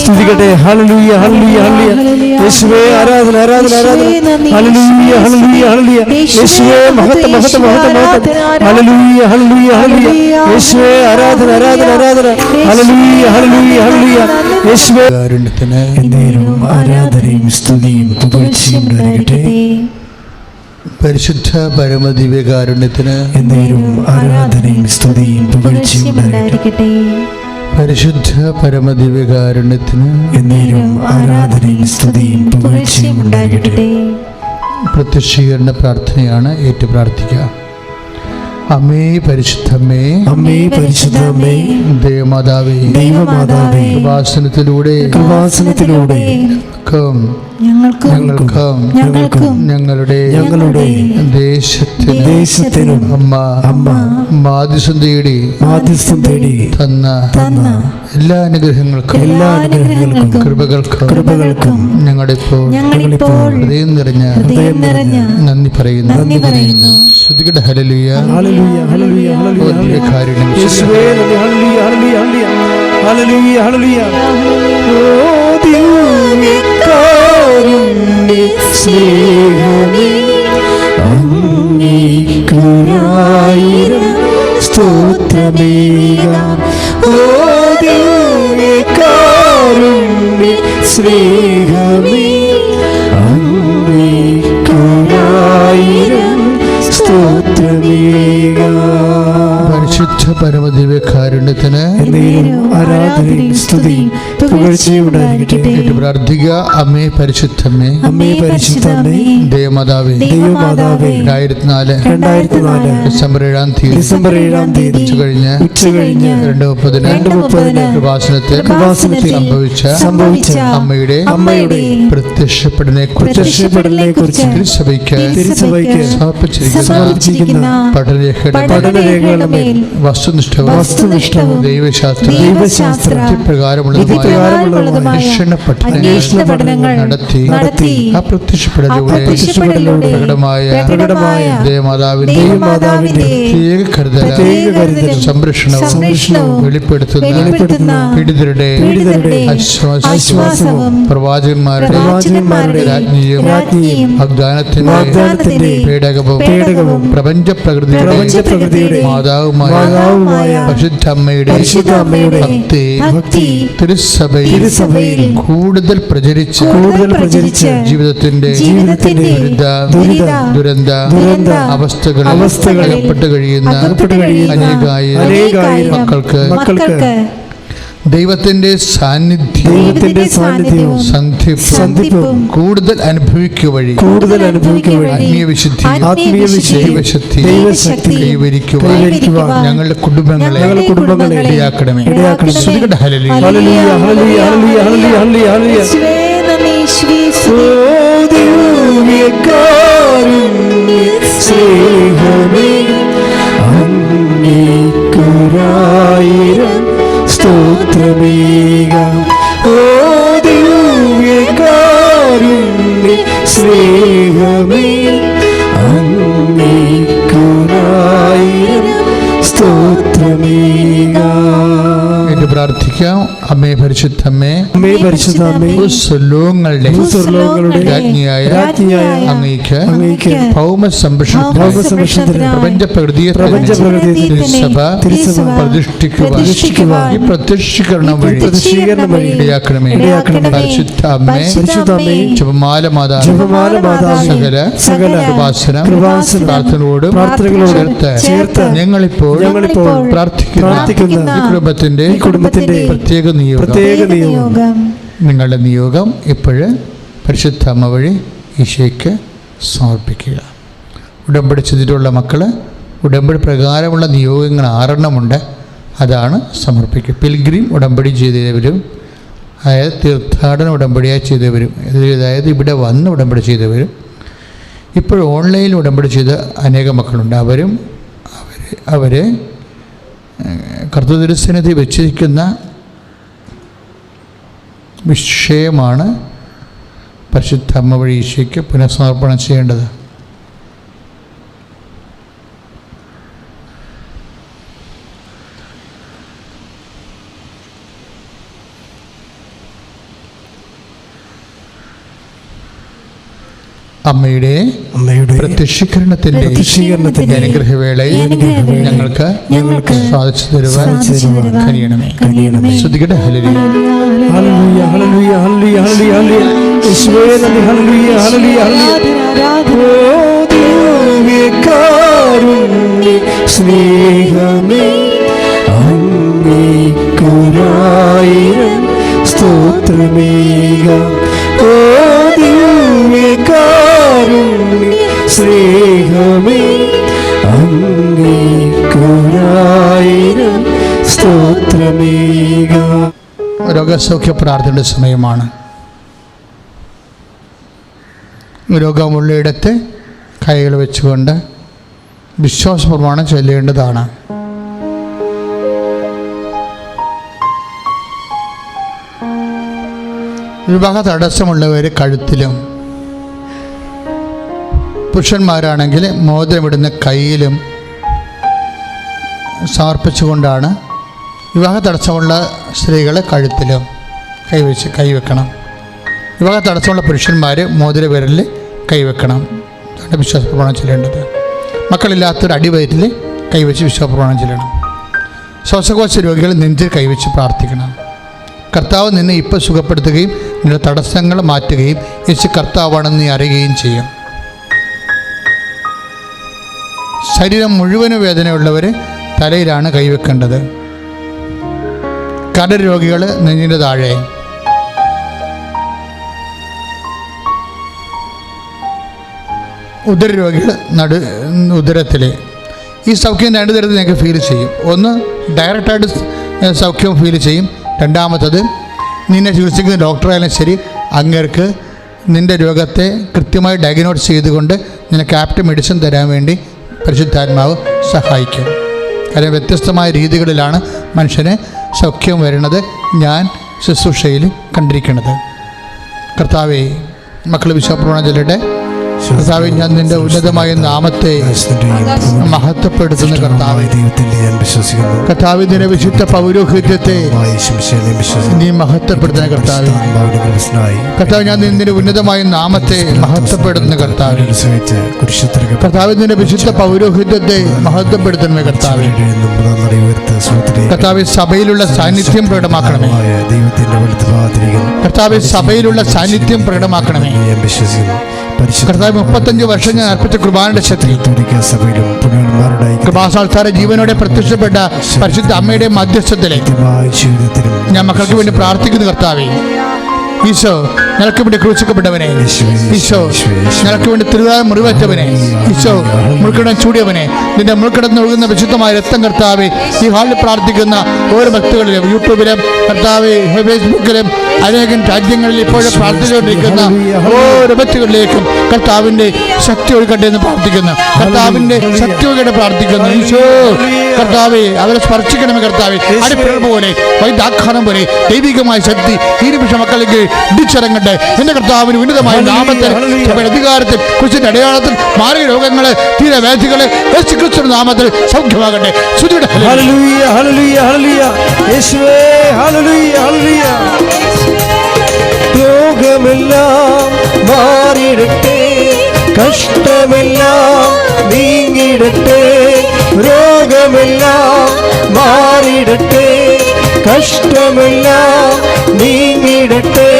സ്തുതിക്കട്ടെ. ഹല്ലേലൂയ ഹല്ലേലൂയ ഹല്ലേലൂയ. യേശുവേ ആരാധന ആരാധന ആരാധന. ഹല്ലേലൂയ ഹല്ലേലൂയ ഹല്ലേലൂയ. യേശുവേ മഹത്വ മഹത്വ മഹത്വ മഹത്വ. ഹല്ലേലൂയ ഹല്ലേലൂയ ഹല്ലേലൂയ. യേശുവേ ആരാധന ആരാധന ആരാധന. ഹല്ലേലൂയ ഹല്ലേലൂയ ഹലലൂയ യേശുവേ. കാരുണ്യത്തിന് എന്നേരവും ആരാധനയും സ്തുതിയും പുകഴ്ചയും ഉണ്ടാകട്ടെ പരിശുദ്ധ പരമദിവ്യ കാരുണ്യത്തിന് എന്നേരവും ആരാധനയും സ്തുതിയും പുകഴ്ചയും ഉണ്ടാകട്ടെ പരിശുദ്ധ പരമദിവ്യകാരുണ്യത്തിന് എന്നേരവും ആരാധനയും സ്തുതിയും പുകഴ്ചയും ഉണ്ടാകട്ടെ. പ്രത്യക്ഷീകരണ പ്രാർത്ഥനയാണ് ഏറ്റു പ്രാർത്ഥിക്കുക. അമ്മേ പരിശുദ്ധമ്മേ അമ്മേ പരിശുദ്ധമ്മേ ദേവമാതാവേ ദൈവമാതാവേ കൃപാസനത്തിലൂടെ കൃപാസനത്തിലൂടെ ക്കും ഞങ്ങൾക്കും ഞങ്ങൾക്കും ഞങ്ങളുടെ ഞങ്ങളുടെ ദേശത്തിന് ദേശത്തിനും അമ്മ അമ്മ മാധ്യസ്ഥം തേടി മാധ്യസ്ഥം തേടി തന്ന തന്ന എല്ലാ അനുഗ്രഹങ്ങൾക്കും എല്ലാ അനുഗ്രഹങ്ങൾക്കും കൃപകൾക്കും കൃപകൾക്കും ഞങ്ങളിപ്പോൾ ഞങ്ങളിപ്പോൾ ഹൃദയം നിറഞ്ഞ ഹൃദയം നിറഞ്ഞ നന്ദി പറയുന്നു. നന്ദി പറയുന്നു. ശ്രുതികട ഹലലുയ സ്നേഹമേ അങ്ങേക്കുരായിരം സ്തോത്രമേകാം ഓ ദിവ്യകാരുണ്യ സ്നേഹമേ. ആരാധനയും പ്രാർത്ഥിക്കുക അമ്മേ പരിശുദ്ധമ്മേ അമ്മേ പരിശുദ്ധമേ. ദേവമാതാവേ. ദേവമാതാവേ. രണ്ടായിരത്തി നാല് രണ്ടായിരത്തി നാല് ഡിസംബർ ഏഴാം തീയതി. ഡിസംബർ ഏഴാം തീയതി. ഉച്ച കഴിഞ്ഞ് ഉച്ച കഴിഞ്ഞ് രണ്ട് മുപ്പതിന് രണ്ട് മുപ്പതിന് കൃപാസനത്തിൽ കൃപാസനത്തിൽ സംഭവിച്ച സംഭവിച്ച അമ്മയുടെ അമ്മയുടെ പ്രത്യക്ഷപ്പെടനെ കുറിച്ച് പ്രത്യക്ഷപ്പെടലിനെ കുറിച്ച് തിരുസഭയ്ക്ക് തിരുസഭയ്ക്ക് സമർപ്പിച്ചിരിക്കുന്ന പഠനരേഖയുടെ പഠനരേഖകളുടെ വസ്തുനിഷ്ഠവും വസ്തുനിഷ്ഠവും ദൈവശാസ്ത്ര വിധിപ്രകാരമുള്ളതുമായ അന്വേഷണ പഠനങ്ങൾ നടത്തി. അപ്രത്യക്ഷപ്പെടലിലൂടെ പ്രകടമായ പ്രത്യേക കരുതൽ സംരക്ഷണവും വെളിപ്പെടുത്തുന്ന പീഡിതരുടെ ആശ്വാസവും പ്രവാചകന്മാരുടെ രാജ്ഞിയും പേടകവും പ്രപഞ്ച പ്രകൃതിയുടെ മാതാവുമായ പരിശുദ്ധ അമ്മയുടെ ഭക്തി ഭക്തി തിരുസഭയിൽ കൂടുതൽ പ്രചരിച്ച് കൂടുതൽ പ്രചരിച്ച് ജീവിതത്തിന്റെ ജീവിതത്തിന്റെ ദുരിത ദുരന്ത ദുരന്ത അവസ്ഥകളിൽ അവസ്ഥകളിൽ അകപ്പെട്ട് കഴിയുന്ന അനേകായിരം മക്കൾക്ക് മക്കൾക്ക് ദൈവത്തിന്റെ സാന്നിധ്യം ദൈവത്തിന്റെ സാന്നിധ്യവും സന്ധിപ്പും കൂടുതൽ അനുഭവിക്കുക വഴി കൂടുതൽ അനുഭവിക്കുക വഴി ആത്മീയ വിശുദ്ധി ആത്മീയ ദൈവശക്തി ദൈവശക്തി ഞങ്ങളുടെ കുടുംബങ്ങളെ ഞങ്ങളുടെ കുടുംബങ്ങളെ ഇടയാക്കണമേ ഇടയാക്കണമേ. ഹല്ലേലൂയ. ഹല്ലേലൂയ ഹല്ലേലൂയ ഹല്ലേലൂയ സ്നേഹമേ സ്തോത്രമേകാം ഓ ദിവ്യകാരുണ്യ സ്നേഹമേ അങ്ങേക്കുരായിരം സ്തോത്രമേകാം. പ്രാർത്ഥിക്കാം അമ്മേ പരിശുദ്ധമ്മേ അമ്മേ പരിശുദ്ധമ്മേ ഭൂസ്വലോകങ്ങളുടെ ഭൂസ്വർലോകങ്ങളുടെ രാജ്ഞിയായ രാജ്ഞിയായ അങ്ങേക്ക് അങ്ങേക്ക് ഭൗമ സംരക്ഷണ ഭൗമ സംരക്ഷണത്തിന് പ്രപഞ്ച പ്രകൃതിയെ പ്രപഞ്ച പ്രകൃതിയെ തിരുസഭ തിരുസഭ പ്രതിഷ്ഠിക്കുക ഈ പ്രത്യക്ഷീകരണം വഴി പ്രതിഷ്ഠീകരണം വഴി ഇടയാക്കണമേ ഇടയാക്കണമേ. പരിശുദ്ധ അമ്മേ പരിശുദ്ധ അമ്മേ, ജപമാല മാതാവ് ജപമാല മാതാവേ, സകല സകല കൃപാസനം കൃപാസനം, പ്രാർത്ഥനയോടും പ്രാർത്ഥനകളോടും ചേർത്ത് ഞങ്ങളിപ്പോൾ ഞങ്ങളിപ്പോൾ പ്രാർത്ഥിക്കുന്ന കുടുംബത്തിന്റെ കുടുംബത്തിന്റെ പ്രത്യേക നിയോഗം. പ്രത്യേക നിയോഗം. നിങ്ങളുടെ നിയോഗം ഇപ്പോഴ് പരിശുദ്ധ അമ്മ വഴി ഈശോയ്ക്ക് സമർപ്പിക്കുക. ഉടമ്പടി ചെയ്തിട്ടുള്ള മക്കൾ ഉടമ്പടി പ്രകാരമുള്ള നിയോഗങ്ങൾ ആറെണ്ണമുണ്ട്. അതാണ് സമർപ്പിക്കുക. പിൽഗ്രീം ഉടമ്പടി ചെയ്തവരും അതായത് തീർത്ഥാടന ഉടമ്പടിയായി ചെയ്തവരും അതായത് ഇവിടെ വന്ന് ഉടമ്പടി ചെയ്തവരും ഇപ്പോൾ ഓൺലൈനിൽ ഉടമ്പടി ചെയ്ത അനേകം മക്കളുണ്ട്. അവരും അവർ അവർ കർത്തൃദിനസന്നിധി വെച്ചിരിക്കുന്ന വിഷയമാണ് പരിശുദ്ധ അമ്മ വഴി ഈശോയ്ക്ക് പുനഃസമർപ്പണം ചെയ്യേണ്ടത്. അമ്മയുടെ അമ്മയുടെ പ്രത്യക്ഷീകരണത്തിന്റെ പ്രത്യക്ഷീകരണത്തിന്റെ അനുഗ്രഹവേളയിൽ ഞങ്ങൾക്ക് ഞങ്ങൾക്ക് സാധിച്ചു തരുവാൻ യേശുവേ നന്ദി ഓ ദിവ്യകാരുണ്യ സ്നേഹമേ സ്തോത്രമേക രോഗസൗഖ്യ പ്രാർത്ഥനയുടെ സമയമാണ്. രോഗമുള്ളയിടത്ത് കൈകൾ വെച്ചുകൊണ്ട് വിശ്വാസ പ്രമാണം ചൊല്ലേണ്ടതാണ്. വിവാഹ തടസ്സമുള്ളവർ കഴുത്തിലും പുരുഷന്മാരാണെങ്കിൽ മോതിരമിടുന്ന കയ്യിലും സമർപ്പിച്ചുകൊണ്ടാണ് വിവാഹ തടസ്സമുള്ള സ്ത്രീകൾ കഴുത്തിലും കൈവച്ച് കൈവെക്കണം. വിവാഹ തടസ്സമുള്ള പുരുഷന്മാർ മോതിര വിരലിൽ കൈവെക്കണം. അതാണ് വിശ്വാസ പ്രമാണം ചെല്ലേണ്ടത്. മക്കളില്ലാത്തൊരു അടിവയറ്റിൽ കൈവച്ച് വിശ്വാസ പ്രമാണം ചെല്ലണം. ശ്വാസകോശ രോഗികൾ നെഞ്ചിൽ കൈവച്ച് പ്രാർത്ഥിക്കണം. കർത്താവ് നിന്നെ ഇപ്പോൾ സുഖപ്പെടുത്തുകയും നിന്റെ തടസ്സങ്ങൾ മാറ്റുകയും യേശു കർത്താവാണെന്ന് നീ അറിയുകയും ചെയ്യും. ശരീരം മുഴുവനും വേദനയുള്ളവർ തലയിലാണ് കൈവെക്കേണ്ടത്. കടൽ രോഗികൾ നെഞ്ഞിന്റെ താഴെ. ഉദര രോഗികൾ നടു ഉദരത്തിൽ ഈ സൗഖ്യം രണ്ട് തരത്തിൽ ഞങ്ങൾക്ക് ഫീൽ ചെയ്യും. ഒന്ന് ഡയറക്റ്റായിട്ട് സൗഖ്യം ഫീൽ ചെയ്യും. രണ്ടാമത്തത് നിന്നെ ചികിത്സിക്കുന്ന ഡോക്ടറായാലും ശരി അങ്ങേർക്ക് നിന്റെ രോഗത്തെ കൃത്യമായി ഡയഗ്നോസ് ചെയ്തുകൊണ്ട് നിനക്ക് ആപ്റ്റ് മെഡിസിൻ തരാൻ വേണ്ടി പരിശുദ്ധാത്മാവ് സഹായിക്കും. കാര്യം വ്യത്യസ്തമായ രീതികളിലാണ് മനുഷ്യന് സൗഖ്യം വരുന്നത് ഞാൻ ശുശ്രൂഷയിൽ കണ്ടിരിക്കുന്നത്. കർത്താവെ മക്കൾ വിശ്വപ്രവണ ചൊല്ലട്ടെ കർത്താവെ ഞാൻ നിന്റെ ഉന്നതമായ നാമത്തെ മഹത്വപ്പെടുത്തുന്ന കർത്താവെ. കർത്താവ് നിന്റെ വിശുദ്ധ പൗരോഹിത്യത്തെ നീ മഹത്വപ്പെടുത്തുന്ന കർത്താവ്. കർത്താവ് ഞാൻ നിന്റെ ഉന്നതമായ നാമത്തെ മഹത്വപ്പെടുത്തുന്ന കർത്താവ്. കർത്താവ് നിന്റെ വിശുദ്ധ പൗരോഹിത്യത്തെ മഹത്വപ്പെടുത്തുന്ന കർത്താവ്. കർത്താവ് സഭയിലുള്ള സാന്നിധ്യം പ്രകടമാക്കണമേ. ദൈവത്തിന്റെ കർത്താവ് സഭയിലുള്ള സാന്നിധ്യം പ്രകടമാക്കണമേ. ഞാൻ വിശ്വസിക്കുന്നു കർത്താവ് മുപ്പത്തഞ്ച് വർഷം ഞാൻ അർപ്പിച്ച കുർബാനയുടെ ശക്തി കൃപാസാൽത്താര ജീവനോടെ പ്രത്യക്ഷപ്പെട്ട പരിശുദ്ധ അമ്മയുടെ മധ്യസ്ഥത്തിലേക്ക് ഞാൻ മക്കൾക്ക് വേണ്ടി പ്രാർത്ഥിക്കുന്നു കർത്താവേ. ഈശോ നിനക്ക് വേണ്ടി ക്രൂശിക്കപ്പെട്ടവനെ. ഈശോ നിനക്ക് വേണ്ടി തിരുവായ മുറിവേറ്റവനെ. ഈശോ മുൾക്കിടം ചൂടിയവനെ. നിന്റെ മുൾക്കിടന്ന് ഒഴുകുന്ന വിശുദ്ധമായ രക്തം കർത്താവെ ഈ ഹാളിൽ പ്രാർത്ഥിക്കുന്ന ഓരോ ഭക്തകളിലും യൂട്യൂബിലും കർത്താവെ ഫേസ്ബുക്കിലും അനേകം രാജ്യങ്ങളിൽ ഇപ്പോഴും പ്രാർത്ഥിച്ചുകൊണ്ടിരിക്കുന്ന ഓരോ വ്യക്തികളിലേക്കും കർത്താവിന്റെ ശക്തി ഒഴുകട്ടെ എന്ന് പ്രാർത്ഥിക്കുന്നു. കർത്താവിന്റെ ശക്തി ഒഴുകട്ടെ പ്രാർത്ഥിക്കുന്നു. ഈശോ കർത്താവെ അവരെ സ്പർശിക്കണമേ കർത്താവെ. അടിപ്പിഴ പോലെ വൈദ്യാഖാനം പോലെ ദൈവികമായ ശക്തി ഈ നിമിഷം മക്കളിലേക്ക് ഇടിച്ചിറങ്ങട്ടെ എന്റെ കർത്താവിന് ഉന്നതമായ നാമത്തിൽ സഭയുടെ അധികാരത്തിൽ കുറിച്ചിന്റെ അടയാളത്തിൽ മാറിയ രോഗങ്ങൾ തീരവേദികൾ യേശു ക്രിസ്തുവിന്റെ നാമത്തിൽ സൗഖ്യമാകട്ടെ. ശ്രുതിയുടെ ഹല്ലേലൂയ. ഹല്ലേലൂയ ഹല്ലേലൂയ ഹല്ലേലൂയ. യേശുവേ ഹല്ലേലൂയ ഹല്ലേലൂയ. രോഗമെല്ലാം മാറിയിടട്ടെ. കഷ്ടമെല്ലാം നീങ്ങിടട്ടെ രോഗമെല്ലാം മാറിയിടട്ടെ. കഷ്ടമെല്ലാം നീങ്ങിടട്ടെ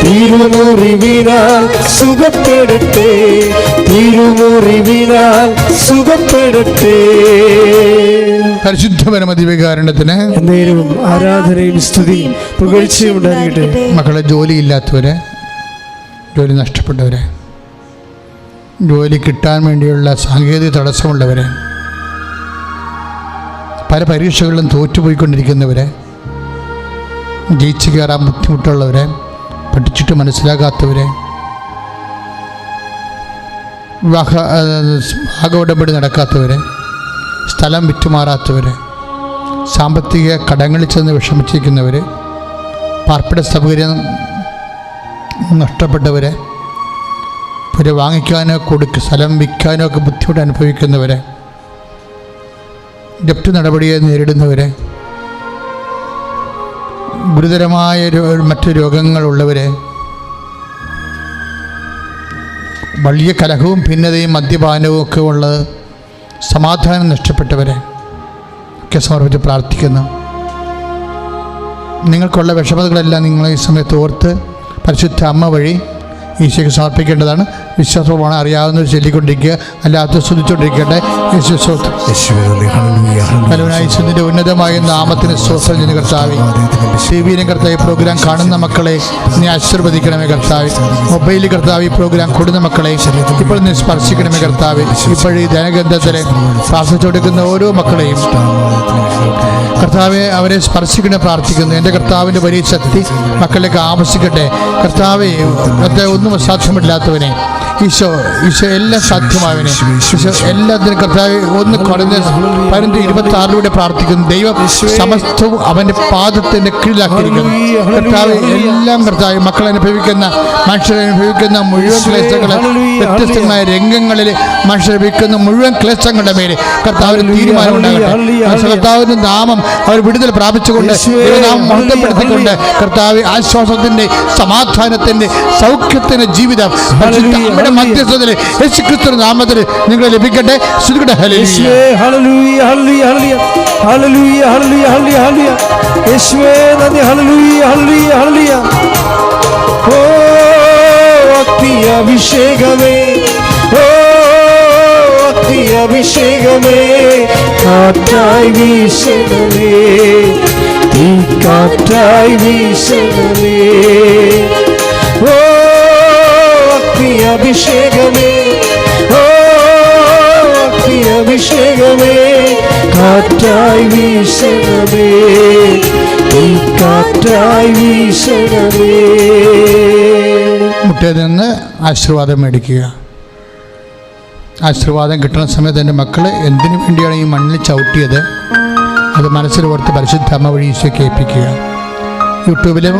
തിരുമുറിവിനാൽ സുഖപ്പെടട്ടെ തിരുമുറിവിനാൽ സുഖപ്പെടട്ടെ. പരിശുദ്ധ പരമദിവ്യകാരണത്തിന് നേരവും ആരാധനയും സ്തുതിയും പുകഴ്ചയും ഉണ്ടാകട്ടെ. മക്കളെ ജോലിയില്ലാത്തവരെ ജോലി നഷ്ടപ്പെട്ടവരെ ജോലി കിട്ടാൻ വേണ്ടിയുള്ള സാങ്കേതിക തടസ്സമുള്ളവരെ പല പരീക്ഷകളിലും തോറ്റുപോയിക്കൊണ്ടിരിക്കുന്നവരെ ജയിച്ചു കയറാൻ ബുദ്ധിമുട്ടുള്ളവരെ പഠിച്ചിട്ട് മനസ്സിലാകാത്തവരെ വിവാഹ ഭാഗ ഉടമ്പടി നടക്കാത്തവരെ സ്ഥലം വിറ്റുമാറാത്തവരെ സാമ്പത്തിക കടങ്ങളിൽ ചെന്ന് വിഷമിച്ചിരിക്കുന്നവർ പാർപ്പിട സൗകര്യം നഷ്ടപ്പെട്ടവരെ പുര വാങ്ങിക്കാനോ കൊടുക്ക സ്ഥലം വിൽക്കാനോ ഒക്കെ ബുദ്ധിമുട്ട് അനുഭവിക്കുന്നവരെ ജപ്തി നടപടിയെ നേരിടുന്നവരെ ഗുരുതരമായ മറ്റു രോഗങ്ങളുള്ളവരെ വലിയ കലഹവും ഭിന്നതയും മദ്യപാനവും ഒക്കെ ഉള്ളത് സമാധാനം നഷ്ടപ്പെട്ടവരെ ഒക്കെ സമർപ്പിച്ച് പ്രാർത്ഥിക്കുന്നു. നിങ്ങൾക്കുള്ള വിഷമതകളെല്ലാം നിങ്ങൾ ഈ സമയത്ത് ഓർത്ത് പരിശുദ്ധ അമ്മ വഴി ഈശോയ്ക്ക് സമർപ്പിക്കേണ്ടതാണ്. വിശ്വാസമാണ് അറിയാവുന്ന ചൊല്ലിക്കൊണ്ടിരിക്കുക. അല്ലാത്ത സ്തുതിച്ചുകൊണ്ടിരിക്കട്ടെ യേശു ഉന്നതമായ നാമത്തിന് സ്വസ്ഥം ചെയ്യുന്ന കർത്താവെ. ടി വിയിലും കർത്താവ് പ്രോഗ്രാം കാണുന്ന മക്കളെ നീ ആശീർവദിക്കണമേ കർത്താവ്. മൊബൈലിൽ കർത്താവ് ഈ പ്രോഗ്രാം കൊടുക്കുന്ന മക്കളെ ഇപ്പോൾ നീ സ്പർശിക്കണമേ കർത്താവ്. ഇപ്പോൾ ഈ ധനഗ്രന്ഥത്തിലെ പ്രാർത്ഥിച്ചു ഓരോ മക്കളെയും കർത്താവെ അവരെ സ്പർശിക്കണേ പ്രാർത്ഥിക്കുന്നു. എന്റെ കർത്താവിന്റെ വലിയ ശക്തി മക്കളിലേക്ക് ആവശ്യിക്കട്ടെ കർത്താവെ കർത്താവ് ഒന്നും അസാധ്യമില്ലാത്തവനെ ഈശോ ഈശോ എല്ലാം സാധ്യമാവിനെ ഈശോ എല്ലാത്തിനും കർത്താവ് ഒന്ന് കുറഞ്ഞ പതിനഞ്ച് ഇരുപത്തി ആറിലൂടെ പ്രാർത്ഥിക്കുന്നു. ദൈവം സമസ്തവും അവന്റെ പാദത്തിന്റെ കീഴിലാക്കിയിരിക്കുന്നു. കർത്താവ് എല്ലാം കർത്താവ് മക്കൾ അനുഭവിക്കുന്ന മനുഷ്യരെ അനുഭവിക്കുന്ന മുഴുവൻ ക്ലേശങ്ങളെ വ്യത്യസ്തമായ രംഗങ്ങളിൽ മനുഷ്യർ അനുഭവിക്കുന്ന മുഴുവൻ ക്ലേശങ്ങളുടെ മേലെ കർത്താവിന് തീരുമാനം ഉണ്ടാകട്ടെ. കർത്താവിന്റെ നാമം അവർ വിടുതൽ പ്രാപിച്ചുകൊണ്ട് നാമം മഹത്വപ്പെടുത്തിക്കൊണ്ട് കർത്താവ് ആശ്വാസത്തിന്റെ സമാധാനത്തിന്റെ സൗഖ്യത്തിന്റെ ജീവിതം അങ്ങയുടെ മധ്യസ്ഥത്തിൽ യേശു ക്രിസ്തു നാമത്തിൽ നിങ്ങൾ ലഭിക്കട്ടെ. ശ്രുതികട്ടെ ഓ അഭിഷേകമേ. ഓ അഭിഷേകമേ. കാറ്റായി വീശകമേ ഈ കാറ്റായി വീശകമേ ഓ അഭിഷേകമേ. ഓ അഭിഷേകമേ കാറ്റായി വീശണമേ. ഈ കാറ്റായി വീശണമേ. മുട്ടേ നിന്ന് ആശീർവാദം മേടിക്കുക. ആശീർവാദം കിട്ടുന്ന സമയത്ത് എന്റെ മക്കൾ എന്തിനു വേണ്ടിയാണ് ഈ മണ്ണിൽ ചവിട്ടിയത്? അത് മനസ്സിൽ ഓർത്ത് പരിശുദ്ധ അമ്മ വഴി ഈശോ കേൾപ്പിക്കുക. യൂട്യൂബിലും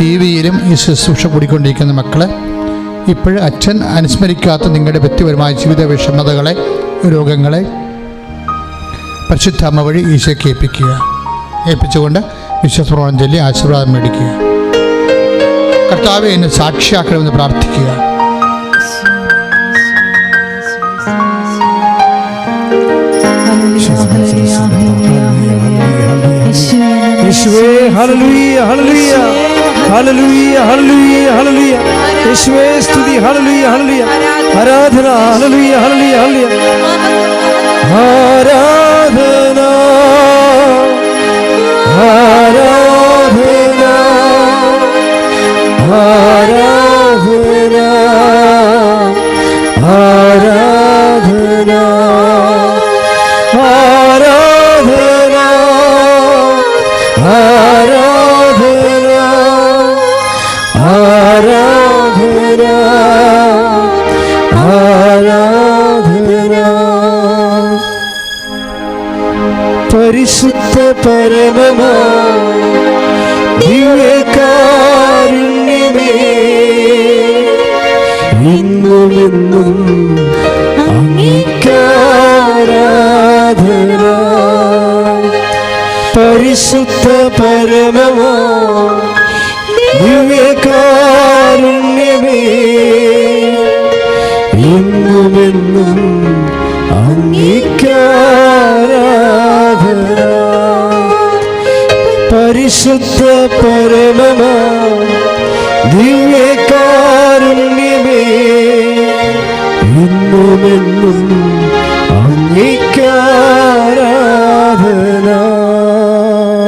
ടി വിയിലും ഈ ശുശ്രൂഷ കൂടിക്കൊണ്ടിരിക്കുന്ന മക്കൾ ഇപ്പോഴും അച്ഛൻ അനുസ്മരിക്കാത്ത നിങ്ങളുടെ വ്യക്തിപരമായ ജീവിത വിഷമതകളെ രോഗങ്ങളെ പരിശുദ്ധാമ വഴി ഈശോ ഏൽപ്പിക്കുക ഏൽപ്പിച്ചുകൊണ്ട് വിശ്വപ്രമാണം ചൊല്ലി ആശീർവാദം മേടിക്കുക. കർത്താവെ എന്നെ സാക്ഷിയാക്കണമെന്ന് പ്രാർത്ഥിക്കുക. യേശുവേ ഹല്ലേലൂയ ഹല്ലേലൂയ ഹല്ലേലൂയ ഹല്ലേലൂയ ഹല്ലേലൂയ. യേശുവേ സ്തുതി. Hallelujah hallelujah. ആരാധന. Hallelujah hallelujah. ഹളലുയ പരിശുദ്ധ പരമമാ? ദിവ്യകാരുണ്യമേ ഇന്നുമെന്നും അംഗീകാരാധന. പരിശുദ്ധ പരമമാ? ദിവ്യകാരുണ്യമേ ഇന്നുമെന്നും അംഗീകാരാധന പരിശുദ്ധ പരമമാ ദിവ്യകാരുണ്യമേ ഇന്നുമെന്നും അംഗീകാരാധന